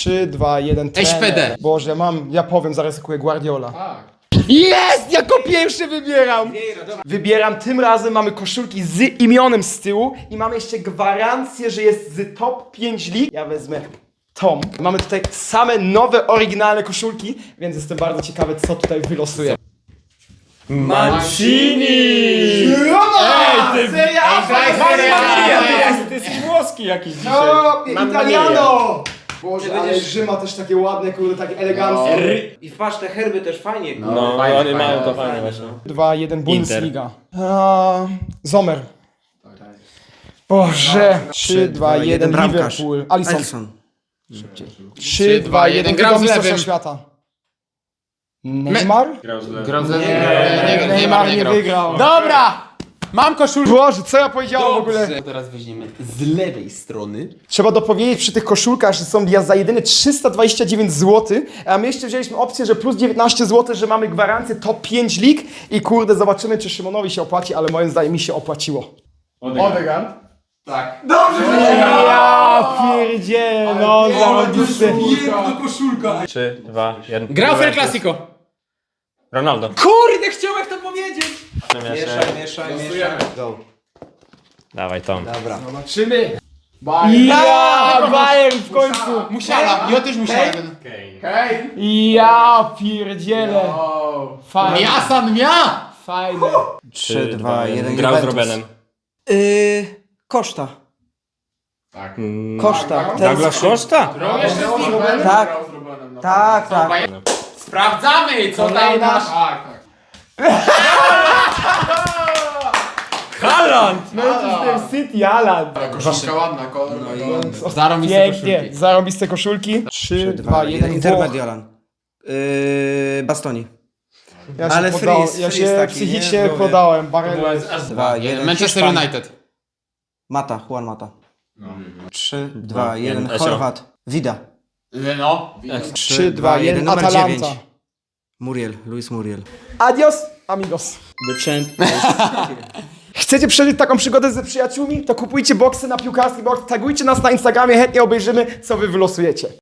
3, 2, 1, trener. SPD. Boże, mam, ja powiem, zaryzykuję Guardiola. Jest! Jako pierwszy wybieram! Wybieram, tym razem mamy koszulki z imionem z tyłu i mamy jeszcze gwarancję, że jest z top 5 lig. Ja wezmę Tom. Mamy tutaj same nowe, oryginalne koszulki, więc jestem bardzo ciekawy, co tutaj wylosuje. Mancini! Ej, ty... Seria! Ty jesteś włoski jakiś dzisiaj. No, Italiano! Boże, ale Rzym ma też takie ładne, kurde, takie eleganckie. I wpatrz, te herby też fajnie, No, kurwa. fajnie, oni fajnie, mają to fajnie, właśnie. 2, 1, Bundesliga. A, Zomer. Boże. 3, 2, 1, bramkarz. Liverpool. Alisson. Alisson. 3, 2, 1, grał z lewym. świata. Neymar? Grał. Grał za... Nie, nie, nie, Neymar nie nie grał. wygrał. Dobra! Mam koszulkę. Boże, co ja powiedziałem w ogóle? Teraz weźmiemy z lewej strony. Trzeba dopowiedzieć przy tych koszulkach, że są ja za jedyne 329 zł, a my jeszcze wzięliśmy opcję, że plus 19 zł, że mamy gwarancję top 5 lig i kurde, zobaczymy, czy Szymonowi się opłaci, ale moim zdaniem mi się opłaciło. Odegrał. Tak. Ja pierdzielę, no zarobisty. Trzy, dwa, jeden. Grał w El Clasico. Ronaldo. Kurde, chciałem to powiedzieć. Mieszaj, mieszaj. Go. Dawaj Tom. Dobra. Zobaczymy. Ja, Bayern w końcu. Musiałem, ja też musiałem. Ja pierdzielę. Fajne, Miasan mia! fajne. Trzy, dwa, jeden. Grał z. Robenem. Yy, Koszta. Mm, Koszta. Ten- Douglas Costa? Tak. Tak, tak. Sprawdzamy, co tam nasz... Haaland! Manchester City, Alan. Koszulka ładna, kolor. Zarąbiste Pięknie, koszulki. zarobiste koszulki. 3, 2, 1, Intermediolan. Yy, Bastoni. Ja się, Ale podałem, freeze, ja freeze się taki, psychicznie nie? Głowie. podałem. Barella. Dwa, jeden. Manchester Hiszpan. United. Mata, Juan Mata. Trzy, dwa, jeden. jeden. Esio. Chorwat. Vida. No. 3, 2, 1, numer Atalanta. dziewięć. Muriel, Luis Muriel. Adios, amigos. The Champ. Chcecie przeżyć taką przygodę ze przyjaciółmi? To kupujcie boksy na piłkarski boks, tagujcie nas na Instagramie, chętnie obejrzymy, co wy wylosujecie.